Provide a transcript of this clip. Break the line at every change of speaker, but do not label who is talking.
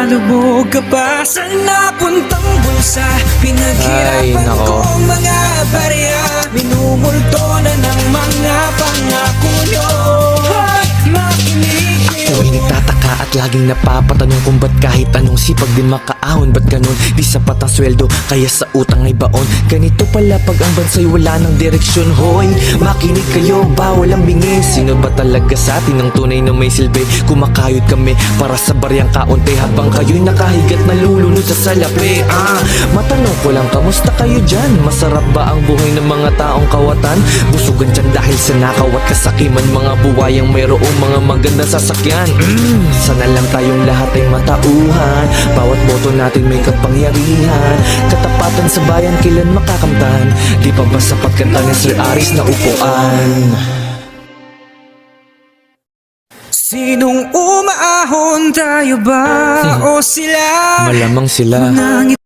Nalubog ka pa sa napuntang bulsa. Pinaghirapan ko mga
at laging napapatanong kung ba't kahit anong sipag din makaahon Ba't ganun? Di sapat ang sweldo, kaya sa utang ay baon Ganito pala pag ang bansa'y wala ng direksyon Hoy, makinig kayo, bawal ang bingi Sino ba talaga sa atin ang tunay na may silbi? Kumakayod kami para sa baryang kaunti Habang kayo'y nakahigat na lulunod sa salapi ah, Matanong ko lang, kamusta kayo dyan? Masarap ba ang buhay ng mga taong kawatan? Busugan dyan dahil sa nakaw at kasakiman Mga buwayang mayroong mga magandang sasakyan mm, lang tayong lahat ay matauhan. Bawat boto natin may kapangyarihan. Katapatan sa bayan kailan makakamtan? Di pa ba sapat kanta ni Sir Aris na upuan?
Sinong umaahon tayo ba? O sila?
Malamang sila.
Nangit